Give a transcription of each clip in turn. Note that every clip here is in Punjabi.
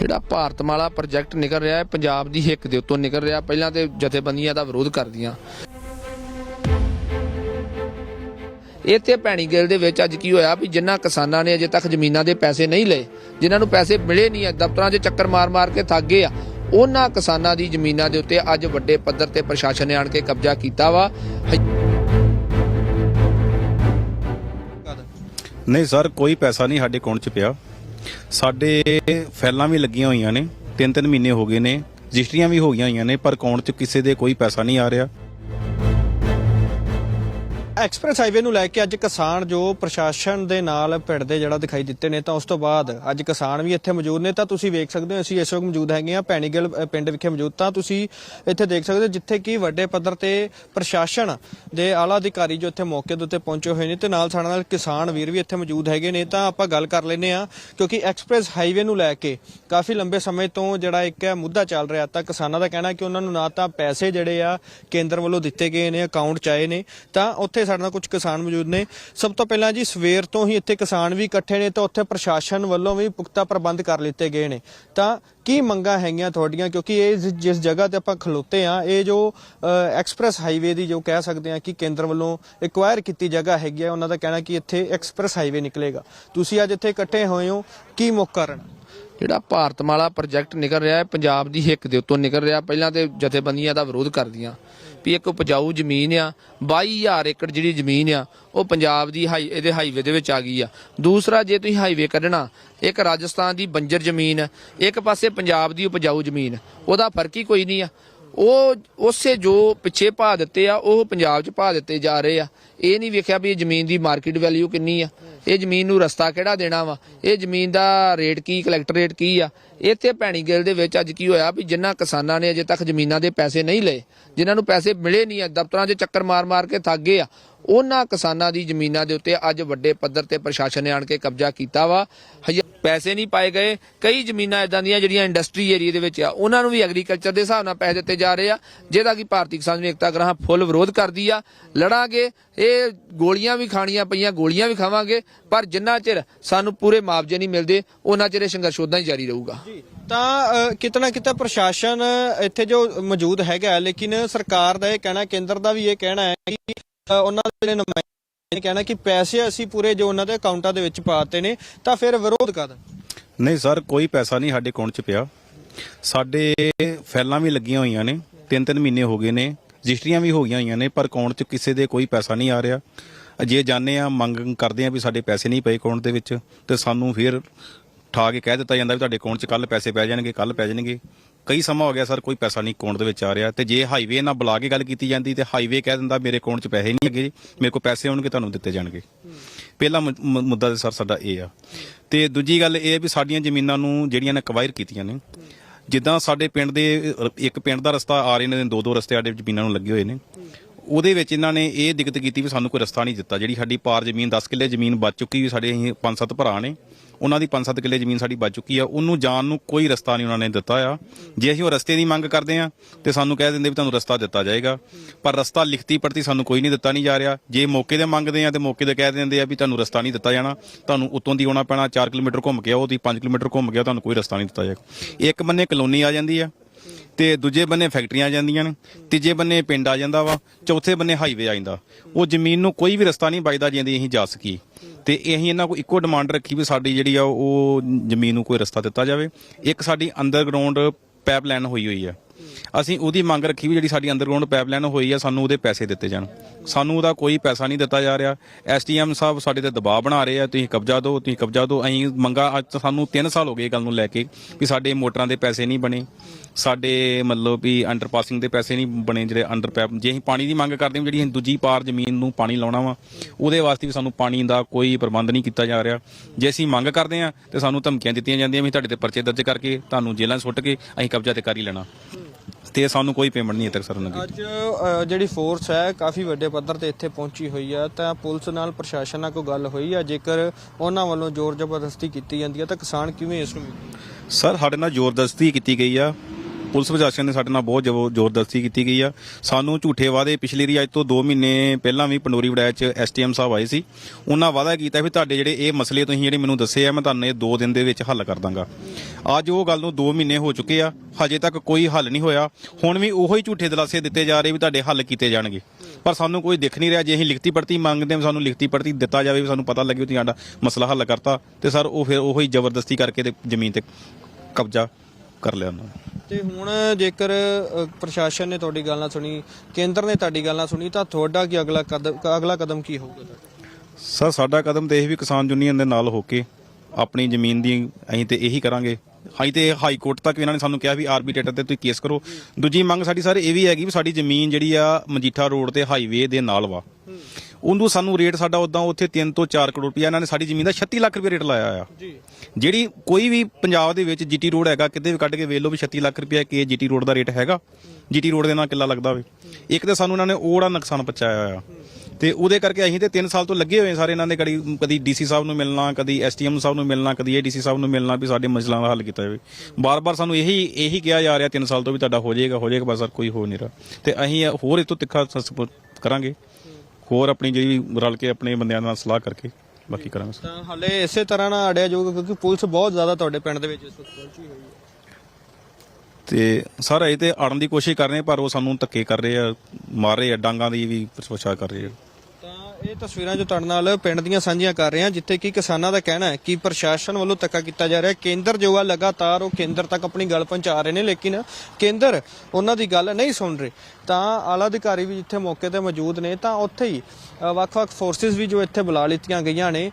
ਜਿਹੜਾ ਭਾਰਤਮਾਲਾ ਪ੍ਰੋਜੈਕਟ ਨਿਕਲ ਰਿਹਾ ਹੈ, ਪੰਜਾਬ ਦੀ ਹਿੱਕ ਦੇ ਉੱਤੋਂ ਨਿਕਲ ਰਿਹਾ। ਪਹਿਲਾਂ ਤੇ ਜਥੇਬੰਦੀਆਂ ਦਾ ਵਿਰੋਧ ਕਰਦੀਆਂ। ਇੱਥੇ ਭੈਣੀ ਗਿੱਲ ਦੇ ਵਿੱਚ ਅੱਜ ਕੀ ਹੋਇਆ ਵੀ ਜਿਨ੍ਹਾਂ ਕਿਸਾਨਾਂ ਨੇ ਅਜੇ ਤੱਕ ਜ਼ਮੀਨਾਂ ਦੇ ਪੈਸੇ ਨਹੀਂ ਲਏ, ਜਿਨ੍ਹਾਂ ਨੂੰ ਪੈਸੇ ਮਿਲੇ ਨਹੀਂ ਆ, ਦਫ਼ਤਰਾਂ 'ਚ ਚੱਕਰ ਮਾਰ-ਮਾਰ ਕੇ ਥੱਕ ਗਏ ਆ, ਉਹਨਾਂ ਕਿਸਾਨਾਂ ਦੀ ਜ਼ਮੀਨਾਂ ਦੇ ਉੱਤੇ ਅੱਜ ਵੱਡੇ ਪੱਧਰ ਤੇ ਪ੍ਰਸ਼ਾਸਨ ਨੇ ਆਣ ਕੇ ਕਬਜ਼ਾ ਕੀਤਾ ਵਾ। ਨਹੀਂ ਸਰ, ਕੋਈ ਪੈਸਾ ਨਹੀਂ ਸਾਡੇ ਅਕਾਊਂਟ 'ਚ ਪਿਆ। ਸਾਡੇ ਫੈਲਾਂ ਵੀ ਲੱਗੀਆਂ ਹੋਈਆਂ ਨੇ ਤਿੰਨ ਤਿੰਨ ਮਹੀਨੇ ਹੋ ਗਏ ਨੇ, ਰਜਿਸਟਰੀਆਂ ਵੀ ਹੋ ਗਈਆਂ ਹੋਈਆਂ ਨੇ, ਪਰ ਅਕਾਊਂਟ 'ਚ ਕਿਸੇ ਦੇ ਕੋਈ ਪੈਸਾ ਨਹੀਂ ਆ ਰਿਹਾ। ਐਕਸਪ੍ਰੈਸ ਹਾਈਵੇ ਨੂੰ ਲੈ ਕੇ ਅੱਜ ਕਿਸਾਨ ਜੋ ਪ੍ਰਸ਼ਾਸਨ ਦੇ ਨਾਲ ਭਿੜਦੇ ਜਿਹੜਾ ਦਿਖਾਈ ਦਿੱਤੇ ਨੇ ਤਾਂ ਉਸ ਤੋਂ ਬਾਅਦ ਅੱਜ ਕਿਸਾਨ ਵੀ ਇੱਥੇ ਮੌਜੂਦ ਨੇ ਤਾਂ ਤੁਸੀਂ ਵੇਖ ਸਕਦੇ ਹੋ, ਅਸੀਂ ਇਸ ਵਕਤ ਮੌਜੂਦ ਹੈਗੇ ਆ ਭੈਣੀਗਲ ਪਿੰਡ ਵਿਖੇ ਮੌਜੂਦ ਤਾਂ ਤੁਸੀਂ ਇੱਥੇ ਦੇਖ ਸਕਦੇ ਹੋ ਜਿੱਥੇ ਕਿ ਵੱਡੇ ਪੱਧਰ ਤੇ ਪ੍ਰਸ਼ਾਸਨ ਦੇ ਆਲਾ ਅਧਿਕਾਰੀ ਜੋ ਇੱਥੇ ਮੌਕੇ ਦੇ ਉੱਤੇ ਪਹੁੰਚੇ ਹੋਏ ਨੇ ਤੇ ਨਾਲ ਸਾਡੇ ਨਾਲ ਕਿਸਾਨ ਵੀਰ ਵੀ ਇੱਥੇ ਮੌਜੂਦ ਹੈਗੇ ਨੇ ਤਾਂ ਆਪਾਂ ਗੱਲ ਕਰ ਲੈਨੇ ਆ ਕਿਉਂਕਿ ਐਕਸਪ੍ਰੈਸ ਹਾਈਵੇ ਨੂੰ ਲੈ ਕੇ ਕਾਫੀ ਲੰਬੇ ਸਮੇਂ ਤੋਂ ਜਿਹੜਾ ਇੱਕ ਹੈ ਮੁੱਦਾ ਚੱਲ ਰਿਹਾ ਤਾਂ ਕਿਸਾਨਾਂ ਦਾ ਕਹਿਣਾ ਕਿ ਉਹਨਾਂ ਨੂੰ ਨਾ ਤਾਂ ਪੈਸੇ ਜਿਹੜੇ ਆ ਕੇਂਦਰ ਵੱਲੋਂ ਦਿੱਤੇ ਗਏ ਨੇ ਅਕਾਊਂਟ 'ਚ ਆਏ ਨੇ ਤਾਂ ਉੱਥੇ ਸਾਡੇ ਨਾਲ ਕੁਝ ਕਿਸਾਨ ਮੌਜੂਦ ਨੇ। ਸਭ ਤੋਂ ਪਹਿਲਾਂ ਜੀ, ਸਵੇਰ ਤੋਂ ਹੀ ਇੱਥੇ ਕਿਸਾਨ ਵੀ ਇਕੱਠੇ ਨੇ ਤਾਂ ਉੱਥੇ ਪ੍ਰਸ਼ਾਸਨ ਵੱਲੋਂ ਵੀ ਪੁਖਤਾ ਪ੍ਰਬੰਧ ਕਰ ਲਿੱਤੇ ਗਏ ਨੇ। ਤਾਂ ਕੀ ਮੰਗਾਂ ਹੈਗੀਆਂ ਤੁਹਾਡੀਆਂ? ਕਿਉਂਕਿ ਇਹ ਜਿ- ਜਿਸ ਜਗ੍ਹਾ ਤੇ ਆਪਾਂ ਖਲੋਤੇ ਆ ਇਹ ਜੋ ਐਕਸਪ੍ਰੈਸ ਹਾਈਵੇ ਦੀ ਜੋ ਕਹਿ ਸਕਦੇ ਆ ਕਿ ਕੇਂਦਰ ਵੱਲੋਂ ਐਕਵਾਇਰ ਕੀਤੀ ਜਗ੍ਹਾ ਹੈਗੀ ਆ ਉਹਨਾਂ ਦਾ ਕਹਿਣਾ ਕਿ ਇੱਥੇ ਐਕਸਪ੍ਰੈਸ ਹਾਈਵੇ ਨਿਕਲੇਗਾ। ਤੁਸੀਂ ਅੱਜ ਇੱਥੇ ਇਕੱਠੇ ਹੋਏ ਹੋ, ਕੀ ਮੁੱਖ ਕਾਰਨ? ਜਿਹੜਾ ਭਾਰਤਮਾਲਾ ਪ੍ਰੋਜੈਕਟ ਨਿਕਲ ਰਿਹਾ ਹੈ, ਪੰਜਾਬ ਦੀ ਹਿੱਕ ਦੇ ਉੱਤੋਂ ਨਿਕਲ ਰਿਹਾ। ਪਹਿਲਾਂ ਤੇ ਜਥੇਬੰਦੀਆਂ ਦਾ ਵਿਰੋਧ ਕਰਦੀਆਂ ਵੀ ਇੱਕ ਉਪਜਾਊ ਜ਼ਮੀਨ ਆ 22000 ਏਕੜ ਜਿਹੜੀ ਜ਼ਮੀਨ ਆ, ਉਹ ਪੰਜਾਬ ਦੀ ਹਾਈ, ਇਹਦੇ ਹਾਈਵੇ ਦੇ ਵਿੱਚ ਆ ਗਈ ਆ। ਦੂਸਰਾ, ਜੇ ਤੁਸੀਂ ਹਾਈਵੇ ਕੱਢਣਾ, ਇੱਕ ਰਾਜਸਥਾਨ ਦੀ ਬੰਜਰ ਜ਼ਮੀਨ, ਇੱਕ ਪਾਸੇ ਪੰਜਾਬ ਦੀ ਉਪਜਾਊ ਜ਼ਮੀਨ, ਉਹਦਾ ਫ਼ਰਕ ਹੀ ਕੋਈ ਨਹੀਂ ਆ। ਉਹ ਉਸੇ ਜੋ ਪਿੱਛੇ ਭਾ ਦਿੱਤੇ ਆ, ਉਹ ਪੰਜਾਬ 'ਚ ਭਾ ਦਿੱਤੇ ਜਾ ਰਹੇ ਆ। ਇਹ ਨਹੀਂ ਵੇਖਿਆ ਵੀ ਇਹ ਜ਼ਮੀਨ ਦੀ ਮਾਰਕੀਟ ਵੈਲਿਊ ਕਿੰਨੀ ਆ। ਇਹ ਜ਼ਮੀਨ ਨੂੰ ਰਸਤਾ ਕਿਹੜਾ ਦੇਣਾ ਵਾ? ਇਹ ਜ਼ਮੀਨ ਦਾ ਰੇਟ ਕੀ ਕਲੈਕਟਰ ਰੇਟ ਕੀ ਆ? ਇੱਥੇ ਭੈਣੀ ਗਿੱਲ ਦੇ ਵਿੱਚ ਅੱਜ ਕੀ ਹੋਇਆ ਵੀ ਜਿਨ੍ਹਾਂ ਕਿਸਾਨਾਂ ਨੇ ਅਜੇ ਤੱਕ ਜ਼ਮੀਨਾਂ ਦੇ ਪੈਸੇ ਨਹੀਂ ਲਏ, ਜਿਨ੍ਹਾਂ ਨੂੰ ਪੈਸੇ ਮਿਲੇ ਨਹੀਂ ਆ, ਦਫ਼ਤਰਾਂ 'ਚ ਚੱਕਰ ਮਾਰ-ਮਾਰ ਕੇ ਥੱਕ ਗਏ ਆ ਉਹਨਾਂ ਕਿਸਾਨਾਂ ਦੀ ਜ਼ਮੀਨਾਂ ਦੇ ਉੱਤੇ ਅੱਜ ਵੱਡੇ ਪੱਧਰ ਤੇ ਪ੍ਰਸ਼ਾਸਨ ਨੇ ਆਣ ਕੇ ਕਬਜ਼ਾ ਕੀਤਾ ਵਾ। ਹਜੇ ਪੈਸੇ ਨਹੀਂ ਪਾਏ ਗਏ। ਕਈ ਜ਼ਮੀਨਾਂ ਇਦਾਂ ਦੀਆਂ ਜਿਹੜੀਆਂ ਇੰਡਸਟਰੀ ਏਰੀਆ ਦੇ ਵਿੱਚ ਆ ਉਹਨਾਂ ਨੂੰ ਵੀ ਐਗਰੀਕਲਚਰ ਦੇ ਹਿਸਾਬ ਨਾਲ ਪੈਸੇ ਦਿੱਤੇ ਜਾ ਰਹੇ ਆ ਜਿਹਦਾ ਕਿ ਭਾਰਤੀ ਕਿਸਾਨ ਏਕਤਾ ਗ੍ਰਾਹ ਫੁੱਲ ਵਿਰੋਧ ਕਰਦੀ ਆ। ਲੜਾਂਗੇ ਇਹ ਗੋਲੀਆਂ ਵੀ ਖਾਣੀਆਂ ਪਈਆਂ ਗੋਲੀਆਂ ਵੀ ਖਾਵਾਂਗੇ ਪਰ ਜਿੰਨਾ ਚਿਰ ਸਾਨੂੰ ਪੂਰੇ ਮੁਆਵਜ਼ੇ ਨਹੀਂ ਮਿਲਦੇ ਉਹਨਾਂ ਚਿਰ ਇਹ ਸੰਘਰਸ਼ ਉਦਾਂ ਹੀ ਜਾਰੀ ਰਹੂਗਾ। ਤਾਂ ਅ, ਕਿਤੇ ਨਾ ਕਿਤੇ ਪ੍ਰਸ਼ਾਸਨ ਇੱਥੇ ਜੋ ਮੌਜੂਦ ਹੈਗਾ ਲੇਕਿਨ ਸਰਕਾਰ ਦਾ ਇਹ ਕਹਿਣਾ ਕੇਂਦਰ ਦਾ ਵੀ ਇਹ ਕਹਿਣਾ ਹੈ ਕਿ ਉਹਨਾਂ ਦੇ ਜਿਹੜੇ ਨੁਮਾਇੰਦੇ ਕਹਿਣਾ ਕਿ ਪੈਸੇ ਅਸੀਂ ਪੂਰੇ ਜੋ ਉਹਨਾਂ ਦੇ ਅਕਾਊਂਟਾਂ ਦੇ ਵਿੱਚ ਪਾਤੇ ਨੇ, ਤਾਂ ਫਿਰ ਵਿਰੋਧ ਕਰ ਨਹੀਂ ਸਰ, ਕੋਈ ਪੈਸਾ ਨਹੀਂ ਸਾਡੇ ਅਕਾਊਂਟ 'ਚ ਪਿਆ। ਸਾਡੇ ਫੈਲਾਂ ਵੀ ਲੱਗੀਆਂ ਹੋਈਆਂ ਨੇ ਤਿੰਨ ਤਿੰਨ ਮਹੀਨੇ ਹੋ ਗਏ ਨੇ, ਰਜਿਸਟਰੀਆਂ ਵੀ ਹੋ ਗਈਆਂ ਹੋਈਆਂ ਨੇ, ਪਰ ਅਕਾਊਂਟ 'ਚ ਕਿਸੇ ਦੇ ਕੋਈ ਪੈਸਾ ਨਹੀਂ ਆ ਰਿਹਾ। ਜੇ ਜਾਣੇ ਆ, ਮੰਗ ਕਰਦੇ ਆ ਵੀ ਸਾਡੇ ਪੈਸੇ ਨਹੀਂ ਪਏ ਅਕਾਊਂਟ ਦੇ ਵਿੱਚ, ਤੇ ਸਾਨੂੰ ਫਿਰ ਠਾ ਕੇ ਕਹਿ ਦਿੱਤਾ ਜਾਂਦਾ ਵੀ ਤੁਹਾਡੇ ਅਕਾਊਂਟ 'ਚ ਕੱਲ ਪੈਸੇ ਪੈ ਜਾਣਗੇ ਕੱਲ ਪੈ ਜਾਣਗੇ। ਕਈ ਸਮਾਂ ਹੋ ਗਿਆ ਸਰ ਕੋਈ ਪੈਸਾ ਨਹੀਂ ਅਕਾਊਂਟ ਦੇ ਵਿੱਚ ਆ ਰਿਹਾ ਤੇ ਜੇ ਹਾਈਵੇ ਨਾਲ ਬੁਲਾ ਕੇ ਗੱਲ ਕੀਤੀ ਜਾਂਦੀ ਤੇ ਹਾਈਵੇ ਕਹਿ ਦਿੰਦਾ ਮੇਰੇ ਅਕਾਊਂਟ 'ਚ ਪੈਸੇ ਨਹੀਂ ਹੈਗੇ ਮੇਰੇ ਕੋਲ ਪੈਸੇ ਆਉਣਗੇ ਤੁਹਾਨੂੰ ਦਿੱਤੇ ਜਾਣਗੇ। ਪਹਿਲਾ ਮੁ- ਮੁ- ਮੁੱਦਾ ਤੇ ਸਰ ਸਾਡਾ ਇਹ ਆ। ਤੇ ਦੂਜੀ ਗੱਲ ਇਹ ਹੈ ਵੀ ਸਾਡੀਆਂ ਜ਼ਮੀਨਾਂ ਨੂੰ ਜਿਹੜੀਆਂ ਨੇ ਕਵਾਇਰ ਕੀਤੀਆਂ ਨੇ ਜਿੱਦਾਂ ਸਾਡੇ ਪਿੰਡ ਦੇ ਅ, ਇੱਕ ਪਿੰਡ ਦਾ ਰਸਤਾ ਆ ਰਹੇ ਨੇ ਦੋ ਦੋ ਰਸਤੇ ਸਾਡੇ ਜ਼ਮੀਨਾਂ ਨੂੰ ਲੱਗੇ ਹੋਏ ਨੇ। ਉਹਦੇ ਵਿੱਚ ਇਹਨਾਂ ਨੇ ਇਹ ਦਿੱਕਤ ਕੀਤੀ ਵੀ ਸਾਨੂੰ ਕੋਈ ਰਸਤਾ ਨਹੀਂ ਦਿੱਤਾ ਜਿਹੜੀ ਸਾਡੀ ਪਾਰ ਜ਼ਮੀਨ 10 ਕਿੱਲੇ ਜ਼ਮੀਨ ਬਚ ਚੁੱਕੀ ਵੀ ਸਾਡੇ ਅਸੀਂ ਪੰਜ ਸੱਤ ਭਰਾ ਨੇ। ਉਹਨਾਂ ਦੀ ਪੰਜ ਸੱਤ ਕਿੱਲੇ ਜ਼ਮੀਨ ਸਾਡੀ ਬਚ ਚੁੱਕੀ ਆ। ਉਹਨੂੰ ਜਾਣ ਨੂੰ ਕੋਈ ਰਸਤਾ ਨਹੀਂ ਉਹਨਾਂ ਨੇ ਦਿੱਤਾ ਆ। ਜੇ ਅਸੀਂ ਉਹ ਰਸਤੇ ਦੀ ਮੰਗ ਕਰਦੇ ਆ, ਤੇ ਸਾਨੂੰ ਕਹਿ ਦਿੰਦੇ ਵੀ ਤੁਹਾਨੂੰ ਰਸਤਾ ਦਿੱਤਾ ਜਾਏਗਾ। ਪਰ ਰਸਤਾ ਲਿਖਤੀ ਪੜਤੀ ਸਾਨੂੰ ਕੋਈ ਨਹੀਂ ਦਿੱਤਾ ਨਹੀਂ ਜਾ ਰਿਹਾ। ਜੇ ਮੌਕੇ ਤੇ ਮੰਗਦੇ ਆ, ਤੇ ਮੌਕੇ ਦੇ ਕਹਿ ਦਿੰਦੇ ਆ ਵੀ ਤੁਹਾਨੂੰ ਰਸਤਾ ਨਹੀਂ ਦਿੱਤਾ ਜਾਣਾ। ਤੁਹਾਨੂੰ ਉਤੋਂ ਦੀ ਆਉਣਾ ਪੈਣਾ 4 ਕਿਲੋਮੀਟਰ ਘੁੰਮ ਕੇ ਆਓ, ਤੁਸੀਂ 5 ਕਿਲੋਮੀਟਰ ਘੁੰਮ ਗਿਆ ਤੁਹਾਨੂੰ ਕੋਈ ਰਸਤਾ ਨਹੀਂ ਦਿੱਤਾ ਜਾਏਗਾ। ਇੱਕ ਬੰਨੇ ਕਲੋਨੀ ਆ ਜਾਂਦੀ ਆ, ਤੇ ਦੂਜੇ ਬੰਨੇ ਫੈਕਟਰੀਆਂ ਆ ਜਾਂਦੀਆਂ ਨੇ, ਤੀਜੇ ਬੰਨੇ ਪਿੰਡ ਆ ਜਾਂਦਾ ਵਾ, ਚੌਥੇ ਬੰਨੇ ਹਾਈਵੇ ਆ ਜਾਂਦਾ। ਉਹ ਜ਼ਮੀਨ ਨੂੰ ਕੋਈ ਵੀ ਰਸਤਾ ਨਹੀਂ ਬਚਦਾ ਜਿੰਦੀ ਅਸੀਂ ਜਾ ਸਕੀ ਤੇ ਅਸੀਂ ਇਹਨਾਂ ਕੋਲ ਇੱਕੋ ਡਿਮਾਂਡ ਰੱਖੀ ਵੀ ਸਾਡੀ ਜਿਹੜੀ ਆ ਉਹ ਜ਼ਮੀਨ ਨੂੰ ਕੋਈ ਰਸਤਾ ਦਿੱਤਾ ਜਾਵੇ। ਇੱਕ ਸਾਡੀ ਅੰਡਰਗਰਾਉਂਡ ਪਾਈਪਲਾਈਨ ਹੋਈ ਹੋਈ ਆ। ਅਸੀਂ ਉਹਦੀ ਮੰਗ ਰੱਖੀ ਵੀ ਜਿਹੜੀ ਸਾਡੀ ਅੰਡਰਗਰਾਉਂਡ ਪਾਈਪਲਾਈਨ ਹੋਈ ਆ, ਸਾਨੂੰ ਉਹਦੇ ਪੈਸੇ ਦਿੱਤੇ ਜਾਣ। ਸਾਨੂੰ ਉਹਦਾ ਕੋਈ ਪੈਸਾ ਨਹੀਂ ਦਿੱਤਾ ਜਾ ਰਿਹਾ। ਐਸਟੀਐਮ ਸਾਹਿਬ ਸਾਡੇ ਤੇ ਦਬਾਅ ਬਣਾ ਰਹੇ ਆ, ਤੁਸੀਂ ਕਬਜ਼ਾ ਦਿਓ, ਤੁਸੀਂ ਕਬਜ਼ਾ ਦਿਓ। ਅਸੀਂ ਮੰਗਾ ਅੱਜ ਤਾਂ ਸਾਨੂੰ 3 ਸਾਲ ਹੋ ਗਏ ਇਹ ਗੱਲ ਨੂੰ ਲੈ ਕੇ ਵੀ ਸਾਡੇ ਮੋਟਰਾਂ ਦੇ ਪੈਸੇ ਨਹੀਂ ਬਣੇ। ਸਾਡੇ ਮਤਲਬ ਵੀ ਅੰਡਰਪਾਸਿੰਗ ਦੇ ਪੈਸੇ ਨਹੀਂ ਬਣੇ ਜਿਹੜੇ ਅੰਡਰ ਪੈਪ ਜੇ ਅਸੀਂ ਪਾਣੀ ਦੀ ਮੰਗ ਕਰਦੇ ਹਾਂ, ਜਿਹੜੀ ਅਸੀਂ ਦੂਜੀ ਪਾਰ ਜ਼ਮੀਨ ਨੂੰ ਪਾਣੀ ਲਾਉਣਾ ਵਾ, ਉਹਦੇ ਵਾਸਤੇ ਵੀ ਸਾਨੂੰ ਪਾਣੀ ਦਾ ਕੋਈ ਪ੍ਰਬੰਧ ਨਹੀਂ ਕੀਤਾ ਜਾ ਰਿਹਾ। ਜੇ ਅਸੀਂ ਮੰਗ ਕਰਦੇ ਹਾਂ, ਤੇ ਸਾਨੂੰ ਧਮਕੀਆਂ ਦਿੱਤੀਆਂ ਜਾਂਦੀਆਂ ਵੀ ਤੁਹਾਡੇ ਤੇ ਪਰਚੇ ਦਰਜ ਕਰਕੇ ਤੁਹਾਨੂੰ ਜੇਲ੍ਹਾਂ 'ਚ ਸੁੱਟ ਕੇ ਅਸੀਂ ਕਬਜ਼ਾ ਤੇ ਕਰ ਹੀ ਲੈਣਾ। ਤੇ ਸਾਨੂੰ ਕੋਈ ਪੇਮੈਂਟ ਨਹੀਂ ਤੱਕ ਸਰ ਉਹਨਾਂ ਦੀ। ਅੱਜ ਅ, ਜਿਹੜੀ ਫੋਰਸ ਹੈ ਕਾਫੀ ਵੱਡੇ ਪੱਧਰ ਤੇ ਇੱਥੇ ਪਹੁੰਚੀ ਹੋਈ ਹੈ ਤਾਂ ਪੁਲਿਸ ਨਾਲ ਪ੍ਰਸ਼ਾਸਨ ਨਾਲ ਕੋਈ ਗੱਲ ਹੋਈ ਹੈ ਜੇਕਰ ਉਹਨਾਂ ਵੱਲੋਂ ਜ਼ੋਰ ਜ਼ਬਰਦਸਤੀ ਕੀਤੀ ਜਾਂਦੀ ਹੈ ਤਾਂ ਕਿਸਾਨ ਕਿਵੇਂ ਇਸ ਨੂੰ ਸਰ ਸਾਡੇ ਨਾਲ ਜ਼ੋਰਦਸਤੀ ਕੀਤੀ ਗਈ ਆ। ਪੁਲਿਸ ਪ੍ਰਸ਼ਾਸਨ ਨੇ ਸਾਡੇ ਨਾਲ ਬਹੁਤ ਜ਼ਬਰ- ਜ਼ੋਰਦਸਤੀ ਕੀਤੀ ਗਈ ਆ। ਸਾਨੂੰ ਝੂਠੇ ਵਾਅਦੇ ਪਿਛਲੀ ਰੀ ਅੱਜ ਤੋਂ 2 ਮਹੀਨੇ ਪਹਿਲਾਂ ਵੀ ਪੰਡੋਰੀ ਵੜਾਇ ਚ ਐਸਟੀਐਮ ਸਾਹਿਬ ਆਏ ਸੀ। ਉਹਨਾਂ ਵਾਅਦਾ ਕੀਤਾ ਵੀ ਤੁਹਾਡੇ ਜਿਹੜੇ ਇਹ ਮਸਲੇ ਤੁਸੀਂ ਜਿਹੜੇ ਮੈਨੂੰ ਦੱਸੇ ਆ, ਮੈਂ ਤੁਹਾਨੂੰ ਇਹ 2 ਦਿਨ ਦੇ ਵਿੱਚ ਹੱਲ ਕਰ ਦਾਂਗਾ। ਅੱਜ ਉਹ ਗੱਲ ਨੂੰ 2 ਮਹੀਨੇ ਹੋ ਚੁੱਕੇ ਆ, ਹਜੇ ਤੱਕ ਕੋਈ ਹੱਲ ਨਹੀਂ ਹੋਇਆ। ਹੁਣ ਵੀ ਉਹੀ ਝੂਠੇ ਦਿਲਾਸੇ ਦਿੱਤੇ ਜਾ ਰਹੇ ਵੀ ਤੁਹਾਡੇ ਹੱਲ ਕੀਤੇ ਜਾਣਗੇ। ਪਰ ਸਾਨੂੰ ਕੋਈ ਦਿਖ ਨਹੀਂ ਰਿਹਾ, ਜੇ ਅਸੀਂ ਲਿਖਤੀ ਪੜਤੀ ਮੰਗਦੇ ਹਾਂ, ਸਾਨੂੰ ਲਿਖਤੀ ਪੜਤੀ ਦਿੱਤਾ ਜਾਵੇ ਵੀ ਸਾਨੂੰ ਪਤਾ ਲੱਗੇ ਵੀ ਤੁਸੀਂ ਸਾਡਾ ਮਸਲਾ ਹੱਲ ਕਰਤਾ ਤੇ ਸਰ ਉਹ ਫਿਰ ਉਹੀ ਜ਼ਬਰਦਸਤੀ ਕਰਕੇ ਤੇ ਜ਼ਮੀਨ ਤੇ ਕਬਜ਼ਾ ਕਰ ਲਿਆ ਉਹਨਾਂ ਨੇ। ਤੇ ਹੁਣ ਜੇਕਰ ਅ, ਪ੍ਰਸ਼ਾਸਨ ਨੇ ਤੁਹਾਡੀ ਗੱਲ ਨਾ ਸੁਣੀ ਕੇਂਦਰ ਨੇ ਤੁਹਾਡੀ ਗੱਲ ਨਾ ਸੁਣੀ ਤਾਂ ਤੁਹਾਡਾ ਕੀ ਅਗਲਾ ਕਦਮ ਅਗਲਾ ਕਦਮ ਕੀ ਹੋਊਗਾ ਸਰ ਸਾਡਾ ਕਦਮ ਤੇ ਇਹ ਵੀ ਕਿਸਾਨ ਯੂਨੀਅਨ ਦੇ ਨਾਲ ਹੋ ਕੇ ਆਪਣੀ ਜ਼ਮੀਨ ਦੀ ਅਸੀਂ ਤੇ ਇਹੀ ਕਰਾਂਗੇ। ਅਸੀਂ ਤੇ ਹਾਈ ਕੋਰਟ ਤੱਕ ਇਹਨਾਂ ਨੇ ਸਾਨੂੰ ਕਿਹਾ ਵੀ ਆਰਬੀਟ੍ਰੇਟਰ ਤੇ ਤੁਸੀਂ ਕੇਸ ਕਰੋ। ਦੂਜੀ ਮੰਗ ਸਾਡੀ ਸਰ ਇਹ ਵੀ ਹੈਗੀ ਵੀ ਸਾਡੀ ਜ਼ਮੀਨ ਜਿਹੜੀ ਆ ਮਜੀਠਾ ਰੋਡ ਤੇ ਹਾਈਵੇ ਦੇ ਨਾਲ ਵਾ। ਉਹਨੂੰ ਸਾਨੂੰ ਰੇਟ ਸਾਡਾ ਉਦਾਂ ਉੱਥੇ 3 ਤੋਂ 4 ਕਰੋੜ ਰੁਪਇਆ ਇਹਨਾਂ ਨੇ ਸਾਡੀ ਜ਼ਮੀਨ ਦਾ 36 ਲੱਖ ਰੁਪਏ ਰੇਟ ਲਾਇਆ ਆ ਜੀ। ਜਿਹੜੀ ਕੋਈ ਵੀ ਪੰਜਾਬ ਦੇ ਵਿੱਚ ਜੀਟੀ ਰੋਡ ਹੈਗਾ ਕਿਤੇ ਵੀ ਕੱਢ ਕੇ ਵੇਖ ਲਓ ਵੀ 36 ਲੱਖ ਰੁਪਏ ਕੇ ਜੀਟੀ ਰੋਡ ਦਾ ਰੇਟ ਹੈਗਾ। ਜੀਟੀ ਰੋਡ ਦੇ ਨਾਲ ਕਿੱਲਾ ਲੱਗਦਾ ਹੋਵੇ ਇੱਕ ਤਾਂ ਸਾਨੂੰ ਇਹਨਾਂ ਨੇ ਉਹੜਾ ਨੁਕਸਾਨ ਪਹੁੰਚਾਇਆ ਆ ਤੇ ਉਹਦੇ ਕਰਕੇ ਅਸੀਂ ਤੇ 3 ਸਾਲ ਤੋਂ ਲੱਗੇ ਹੋਏ ਸਾਰੇ ਇਹਨਾਂ ਦੇ ਕਦੀ ਕਦੀ ਡੀਸੀ ਸਾਹਿਬ ਨੂੰ ਮਿਲਣਾ ਕਦੀ ਐਸਟੀਐਮ ਸਾਹਿਬ ਨੂੰ ਮਿਲਣਾ ਕਦੀ ਏਡੀਸੀ ਸਾਹਿਬ ਨੂੰ ਮਿਲਣਾ ਵੀ ਸਾਡੇ ਮਸਲਿਆਂ ਦਾ ਹੱਲ ਕੀਤਾ ਜਾਵੇ। ਬਾਰ-ਬਾਰ ਸਾਨੂੰ ਇਹੀ ਇਹੀ ਕਿਹਾ ਜਾ ਰਿਹਾ 3 ਸਾਲ ਤੋਂ ਵੀ ਤੁਹਾਡਾ ਹੋ ਜਾਏਗਾ ਹੋ ਜਾਏਗਾ ਬਸ ਸਰ ਕੋਈ ਹੋ ਨਹੀਂ ਰਿਹਾ। ਤੇ ਅਸੀਂ ਹੋਰ ਇਹ ਤੋਂ ਤਿੱਖਾ ਸਪੋਰਟ ਕਰਾਂਗੇ। ਹੋਰ ਆਪਣੀ ਜਿਹੜੀ ਰਲ ਕੇ ਆਪਣੇ ਬੰਦਿਆਂ ਨਾਲ ਸਲਾਹ ਕਰਕੇ ਬਾਕੀ ਕਰਾਂਗੇ ਤਾਂ ਹਾਲੇ ਇਸੇ ਤਰ੍ਹਾਂ ਨਾ ਅੜਿਆ ਜਾਊਗਾ ਕਿਉਂਕਿ ਪੁਲਿਸ ਬਹੁਤ ਜ਼ਿਆਦਾ ਤੁਹਾਡੇ ਪਿੰਡ ਦੇ ਵਿੱਚ ਇਸ ਵਕਤ ਪਹੁੰਚੀ ਹੋਈ ਹੈ। ਤੇ ਸਰ ਇਹ ਤੇ ਅੜਨ ਦੀ ਕੋਸ਼ਿਸ਼ ਕਰ ਰਹੇ ਆ, ਪਰ ਉਹ ਸਾਨੂੰ ਧੱਕੇ ਕਰ ਰਹੇ ਆ ਮਾਰ ਰਹੇ ਆ ਡਾਂਗਾਂ ਦੀ ਵੀ ਪ੍ਰਸ਼ਾਸਨ ਕਰ ਰਹੇ ਆ। ਇਹ ਤਸਵੀਰਾਂ ਜੋ ਤੁਹਾਡੇ ਨਾਲ ਪਿੰਡ ਦੀਆਂ ਸਾਂਝੀਆਂ ਕਰ ਰਹੇ ਹਾਂ ਜਿੱਥੇ ਕਿ ਕਿਸਾਨਾਂ ਦਾ ਕਹਿਣਾ ਹੈ ਕਿ ਪ੍ਰਸ਼ਾਸਨ ਵੱਲੋਂ ਧੱਕਾ ਕੀਤਾ ਜਾ ਰਿਹਾ ਹੈ। ਕੇਂਦਰ ਜੋ ਆ, ਲਗਾਤਾਰ ਉਹ ਕੇਂਦਰ ਤੱਕ ਆਪਣੀ ਗੱਲ ਪਹੁੰਚਾ ਰਹੇ ਨੇ, ਲੇਕਿਨ ਕੇਂਦਰ ਉਹਨਾਂ ਦੀ ਗੱਲ ਨਹੀਂ ਸੁਣ ਰਹੇ। ਤਾਂ ਆਲਾ ਅਧਿਕਾਰੀ ਵੀ ਜਿੱਥੇ ਮੌਕੇ ਤੇ ਮੌਜੂਦ ਨੇ, ਤਾਂ ਉੱਥੇ ਹੀ ਵੱਖ-ਵੱਖ ਫੋਰਸਿਸ ਵੀ ਜੋ ਇੱਥੇ ਬੁਲਾ ਲਿੱਤੀਆਂ ਗਈਆਂ ਨੇ।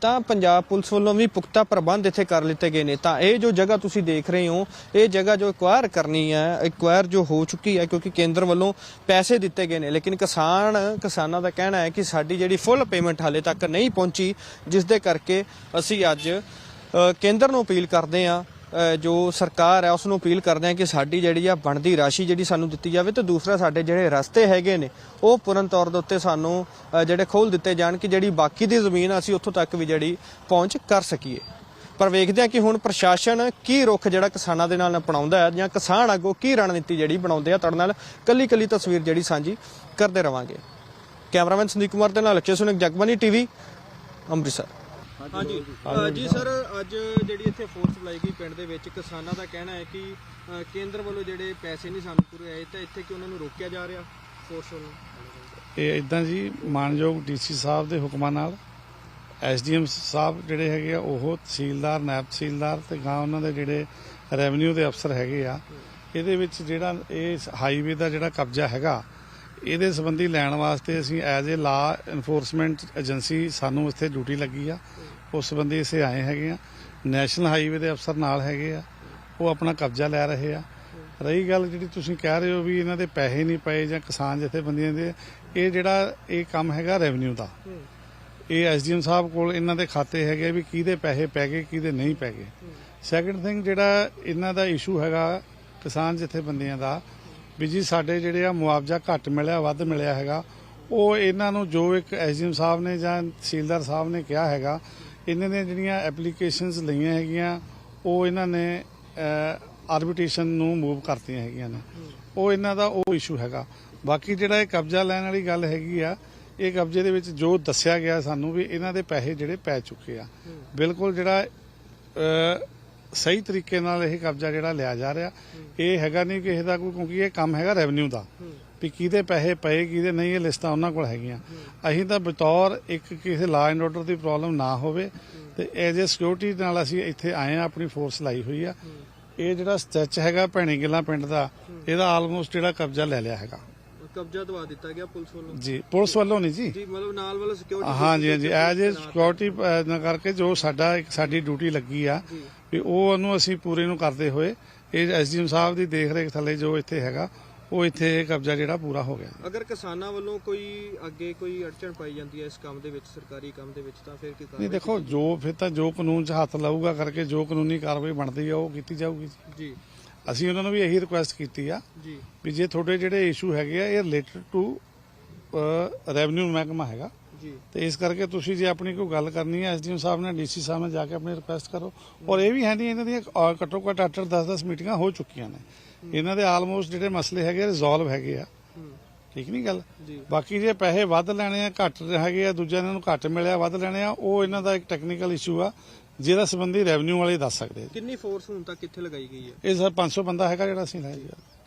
ਤਾਂ ਪੰਜਾਬ ਪੁਲਿਸ ਵੱਲੋਂ ਵੀ ਪੁਖਤਾ ਪ੍ਰਬੰਧ ਇੱਥੇ ਕਰ ਲਿੱਤੇ ਗਏ ਨੇ। ਤਾਂ ਇਹ ਜੋ ਜਗ੍ਹਾ ਤੁਸੀਂ ਦੇਖ ਰਹੇ ਹੋ, ਇਹ ਜਗ੍ਹਾ ਜੋ ਐਕਵਾਇਰ ਕਰਨੀ ਹੈ ਐਕਵਾਇਰ ਜੋ ਹੋ ਚੁੱਕੀ ਹੈ, ਕਿਉਂਕਿ ਕੇਂਦਰ ਵੱਲੋਂ ਪੈਸੇ ਦਿੱਤੇ ਗਏ ਨੇ। ਲੇਕਿਨ ਕਿਸਾਨ, ਕਿਸਾਨਾਂ ਦਾ ਕਹਿਣਾ ਹੈ ਕਿ ਸਾਡੀ ਜਿਹੜੀ ਫੁੱਲ ਪੇਮੈਂਟ ਹਾਲੇ ਤੱਕ ਨਹੀਂ ਪਹੁੰਚੀ ਜਿਸ ਦੇ ਕਰਕੇ ਅਸੀਂ ਅੱਜ ਕੇਂਦਰ ਨੂੰ ਅਪੀਲ ਕਰਦੇ ਹਾਂ ਜੋ ਸਰਕਾਰ ਹੈ ਉਸ ਨੂੰ ਅਪੀਲ ਕਰਦੇ ਹਾਂ ਕਿ ਸਾਡੀ ਜਿਹੜੀ ਆ ਬਣਦੀ ਰਾਸ਼ੀ ਜਿਹੜੀ ਸਾਨੂੰ ਦਿੱਤੀ ਜਾਵੇ ਤੇ ਦੂਸਰਾ ਸਾਡੇ ਜਿਹੜੇ ਰਸਤੇ ਹੈਗੇ ਨੇ, ਉਹ ਪੂਰਨ ਤੌਰ ਦੇ ਉੱਤੇ ਸਾਨੂੰ ਜਿਹੜੇ ਖੋਲ ਦਿੱਤੇ ਜਾਣ ਕਿ ਜਿਹੜੀ ਬਾਕੀ ਦੀ ਜ਼ਮੀਨ ਅਸੀਂ ਉੱਥੋਂ ਤੱਕ ਵੀ ਜਿਹੜੀ ਪਹੁੰਚ ਕਰ ਸਕੀਏ। ਪਰ ਵੇਖਦੇ ਹਾਂ ਕਿ ਹੁਣ ਪ੍ਰਸ਼ਾਸਨ ਕੀ ਰੁਖ ਜਿਹੜਾ ਕਿਸਾਨਾਂ ਦੇ ਨਾਲ ਅਪਣਾਉਂਦਾ ਹੈ ਜਾਂ ਕਿਸਾਨ ਅੱਗੋਂ ਕੀ ਰਣਨੀਤੀ ਜਿਹੜੀ ਬਣਾਉਂਦੇ ਆ, ਤੁਹਾਡੇ ਨਾਲ ਕੱਲੀ ਕੱਲੀ ਤਸਵੀਰ ਜਿਹੜੀ ਸਾਂਝੀ ਕਰਦੇ ਰਵਾਂਗੇ। ਕੈਮਰਾਮੈਨ ਸੰਦੀਪ ਕੁਮਾਰ ਦੇ ਨਾਲ ਲਖੇ ਸੁਨਕ ਜਗਬਾਨੀ ਟੀਵੀ ਅੰਮ੍ਰਿਤਸਰ। ਹਾਂਜੀ ਜੀ ਸਰ ਅੱਜ ਜਿਹੜੀ ਇੱਥੇ ਫੋਰਸ ਬੁਲਾਈ ਗਈ ਪਿੰਡ ਦੇ ਵਿੱਚ ਕਿਸਾਨਾਂ ਦਾ ਕਹਿਣਾ ਹੈ ਕਿ ਕੇਂਦਰ ਵੱਲੋਂ ਜਿਹੜੇ ਪੈਸੇ ਨਹੀਂ ਸਾਨੂੰ ਪੂਰੇ ਆਏ ਤਾਂ ਇੱਥੇ ਕਿ ਉਹਨਾਂ ਨੂੰ ਰੋਕਿਆ ਜਾ ਰਿਹਾ ਫੋਰਸ ਵੱਲੋਂ? ਇਹ ਇਦਾਂ ਜੀ ਮਾਨਯੋਗ ਡੀਸੀ ਸਾਹਿਬ ਦੇ ਹੁਕਮਾਂ ਨਾਲ ਐਸਡੀਐਮ ਸਾਹਿਬ ਜਿਹੜੇ ਹੈਗੇ ਆ ਉਹ ਤਹਿਸੀਲਦਾਰ ਨਾਇਬ ਤਹਿਸੀਲਦਾਰ ਤੇ ਗਾਂ ਉਹਨਾਂ ਦੇ ਜਿਹੜੇ ਰੈਵਨਿਊ ਦੇ ਅਫਸਰ ਹੈਗੇ ਆ ਇਹਦੇ ਵਿੱਚ ਜਿਹੜਾ ਇਹ ਹਾਈਵੇ ਦਾ ਜਿਹੜਾ ਕਬਜ਼ਾ ਹੈਗਾ ਇਹਦੇ ਸੰਬੰਧੀ ਲੈਣ ਵਾਸਤੇ ਅਸੀਂ ਐਜ਼ ਅ ਲਾ ਇਨਫੋਰਸਮੈਂਟ ਏਜੰਸੀ ਸਾਨੂੰ ਇੱਥੇ ਡਿਊਟੀ ਲੱਗੀ ਆ। ਉਸ ਸੰਬੰਧੀ ਅਸੀਂ ਆਏ ਹੈਗੇ ਆ। ਨੈਸ਼ਨਲ ਹਾਈਵੇ ਦੇ ਅਫਸਰ ਨਾਲ ਹੈਗੇ ਆ। ਉਹ ਆਪਣਾ ਕਬਜ਼ਾ ਲੈ ਰਹੇ ਆ। ਰਹੀ ਗੱਲ ਜਿਹੜੀ ਤੁਸੀਂ ਕਹਿ ਰਹੇ ਹੋ ਵੀ ਇਹਨਾਂ ਦੇ ਪੈਸੇ ਨਹੀਂ ਪਏ ਜਾਂ ਕਿਸਾਨ ਜਥੇਬੰਦੀਆਂ ਦੇ, ਇਹ ਜਿਹੜਾ ਇਹ ਕੰਮ ਹੈਗਾ ਰੈਵਨਿਊ ਦਾ। ਇਹ ਐਸਡੀਐਮ ਸਾਹਿਬ ਕੋਲ ਇਹਨਾਂ ਦੇ ਖਾਤੇ ਹੈਗੇ ਵੀ ਕਿਹਦੇ ਪੈਸੇ ਪੈ ਗਏ, ਕਿਹਦੇ ਨਹੀਂ ਪੈ ਗਏ। ਸੈਕੰਡ ਥਿੰਗ ਜਿਹੜਾ ਇਹਨਾਂ ਦਾ ਇਸ਼ੂ ਹੈਗਾ ਕਿਸਾਨ ਜਥੇਬੰਦੀਆਂ ਦਾ ਵੀ ਜੀ ਸਾਡੇ ਜਿਹੜੇ ਆ ਮੁਆਵਜ਼ਾ ਘੱਟ ਮਿਲਿਆ, ਵੱਧ ਮਿਲਿਆ ਹੈਗਾ। ਉਹ ਇਹਨਾਂ ਨੂੰ ਜੋ ਇੱਕ ਐਸਡੀਐਮ ਸਾਹਿਬ ਨੇ ਜਾਂ ਤਹਿਸੀਲਦਾਰ ਸਾਹਿਬ ਨੇ ਕਿਹਾ ਹੈਗਾ, ਇਹਨਾਂ ਨੇ ਜਿਹੜੀਆਂ ਐਪਲੀਕੇਸ਼ਨਸ ਲਈਆਂ ਹੈਗੀਆਂ, ਉਹ ਇਹਨਾਂ ਨੇ ਆਰਬਿਟ੍ਰੇਸ਼ਨ ਨੂੰ ਮੂਵ ਕਰਤੀਆਂ ਹੈਗੀਆਂ ਨੇ। ਉਹ ਇਹਨਾਂ ਦਾ ਉਹ ਇਸ਼ੂ ਹੈਗਾ। ਬਾਕੀ ਜਿਹੜਾ ਇਹ ਕਬਜ਼ਾ ਲੈਣ ਵਾਲੀ ਗੱਲ ਹੈਗੀ ਆ, ਇਹ ਕਬਜ਼ੇ ਦੇ ਵਿੱਚ ਜੋ ਦੱਸਿਆ ਗਿਆ ਸਾਨੂੰ ਵੀ ਇਹਨਾਂ ਦੇ ਪੈਸੇ ਜਿਹੜੇ ਪੈ ਚੁੱਕੇ ਆ। ਬਿਲਕੁਲ ਜਿਹੜਾ ਸਹੀ ਤਰੀਕੇ ਨਾਲ ਇਹ ਕਬਜ਼ਾ ਜਿਹੜਾ ਲਿਆ ਜਾ ਰਿਹਾ, ਇਹ ਹੈਗਾ ਨਹੀਂ ਕਿਸੇ ਦਾ ਕੋਈ, ਕਿਉਂਕਿ ਇਹ ਕੰਮ ਹੈਗਾ ਰੈਵਨਿਊ ਦਾ, ਵੀ ਕਿਹਦੇ ਪੈਸੇ ਪਏ, ਕਿਹਦੇ ਨਹੀਂ, ਇਹ ਲਿਸਟਾਂ ਉਹਨਾਂ ਕੋਲ ਹੈਗੀਆਂ। ਅਸੀਂ ਤਾਂ ਬਤੌਰ ਇੱਕ ਕਿਸੇ law and order the problem ਨਾ ਹੋਵੇ ਤੇ ਐਜ਼ ਅ ਸਿਕਿਉਰਿਟੀ ਨਾਲ ਅਸੀਂ ਇੱਥੇ ਆਏ ਆ ਆਪਣੀ ਫੋਰਸ ਲਾਈ ਹੋਈ ਆ। ਇਹ ਜਿਹੜਾ ਸਟੈਚ ਹੈਗਾ ਭੈਣੀ ਗਿੱਲਾਂ ਪਿੰਡ ਦਾ, ਇਹਦਾ ਆਲਮੋਸਟ ਜਿਹੜਾ ਕਬਜ਼ਾ ਲੈ ਲਿਆ ਹੈਗਾ। ਕਬਜ਼ਾ ਦਵਾ ਦਿੱਤਾ ਗਿਆ ਪੁਲਿਸ ਵੱਲੋਂ। ਜੀ ਪੁਲਿਸ ਵੱਲੋਂ ਨਹੀਂ ਜੀ। ਜੀ ਮਤਲਬ ਨਾਲ ਵਾਲਾ ਸਿਕਿਉਰਿਟੀ ਹਾਂਜੀ ਹਾਂਜੀ ਐਜ਼ ਅ ਸਿਕਿਉਰਿਟੀ ਕਰਕੇ ਜੋ ਸਾਡਾ ਇੱਕ ਸਾਡੀ ਡਿਊਟੀ ਲੱਗੀ ਆ ਵੀ ਉਹ ਉਹਨੂੰ ਅਸੀਂ ਪੂਰੇ ਨੂੰ ਕਰਦੇ ਹੋਏ ਇਹ ਐਸਡੀਐਮ ਸਾਹਿਬ ਦੀ ਦੇਖ ਰੇਖ ਥੱਲੇ ਜੋ ਇੱਥੇ ਹੈਗਾ ਉਹ ਇੱਥੇ ਕਬਜ਼ਾ ਜਿਹੜਾ ਪੂਰਾ ਹੋ ਗਿਆ ਅਗਰ ਕਿਸਾਨਾਂ ਵੱਲੋਂ ਕੋਈ ਅੱਗੇ ਕੋਈ ਅੜਚਣ ਪਾਈ ਜਾਂਦੀ ਹੈ ਇਸ ਕੰਮ ਦੇ ਵਿੱਚ ਸਰਕਾਰੀ ਕੰਮ ਦੇ ਵਿੱਚ ਤਾਂ ਫਿਰ ਕੀ ਨਹੀਂ ਕਾਰਵਾਈ ਦੇਖੋ ਜੋ ਫਿਰ ਤਾਂ ਜੋ ਕਾਨੂੰਨ 'ਚ ਹੱਥ ਲਾਊਗਾ ਕਰਕੇ ਜੋ ਕਾਨੂੰਨੀ ਕਾਰਵਾਈ ਬਣਦੀ ਆ ਉਹ ਕੀਤੀ ਜਾਊਗੀ ਜੀ। ਅਸੀਂ ਉਹਨਾਂ ਨੂੰ ਵੀ ਇਹੀ ਰਿਕੁਐਸਟ ਕੀਤੀ ਆ ਜੀ। ਵੀ ਜੇ ਤੁਹਾਡੇ ਜਿਹੜੇ ਇਸ਼ੂ ਹੈਗੇ ਆ ਇਹ ਰਿਲੇਟਡ ਟੂ ਰੈਵਨਿਊ ਮਹਿਕਮਾ ਹੈਗਾ। ਜੀ। ਤੇ ਇਸ ਕਰਕੇ ਤੁਸੀਂ ਜੇ ਆਪਣੀ ਕੋਈ ਗੱਲ ਕਰਨੀ ਹੈ ਐਸਡੀਐਮ ਸਾਹਿਬ ਨਾਲ ਡੀਸੀ ਸਾਹਿਬ ਨਾਲ ਜਾ ਕੇ ਆਪਣੀ ਰਿਕੁਐਸਟ ਕਰੋ। ਔਰ ਇਹ ਵੀ ਹੈ ਨਹੀਂ ਇਹਨਾਂ ਦੀਆਂ ਘੱਟੋ ਘੱਟ 8 10 10 ਮੀਟਿੰਗਾਂ ਹੋ ਚੁੱਕੀਆਂ ਨੇ। ਇਹਨਾਂ ਦੇ ਆਲਮੋਸਟ ਜਿਹੜੇ ਮਸਲੇ ਹੈਗੇ ਰਿਜ਼ੋਲਵ ਹੈਗੇ ਆ। ਠੀਕ ਨਹੀਂ ਗੱਲ? ਬਾਕੀ ਜੇ ਪੈਸੇ ਵੱਧ ਲੈਣੇ ਆ ਘੱਟ ਹੈਗੇ ਆ ਦੂਜਿਆਂ ਨੂੰ ਘੱਟ ਮਿਲਿਆ ਵੱਧ ਲੈਣੇ ਆ ਉਹ ਇਹਨਾਂ ਦਾ ਇੱਕ ਟੈਕਨੀਕਲ ਇਸ਼ੂ ਆ। ਜਿਹਦਾ ਸੰਬੰਧੀ ਰੈਵਨਿਊ ਵਾਲੇ ਦੱਸ ਸਕਦੇ ਆ ਕਿੰਨੀ ਫੋਰਸ ਹੁਣ ਤੱਕ ਕਿੱਥੇ ਲਗਾਈ ਗਈ ਹੈ? ਇਹ ਸਰ 500 ਬੰਦਾ ਹੈਗਾ ਜਿਹੜਾ ਅਸੀਂ ਲਾਇਆ ਜੀ।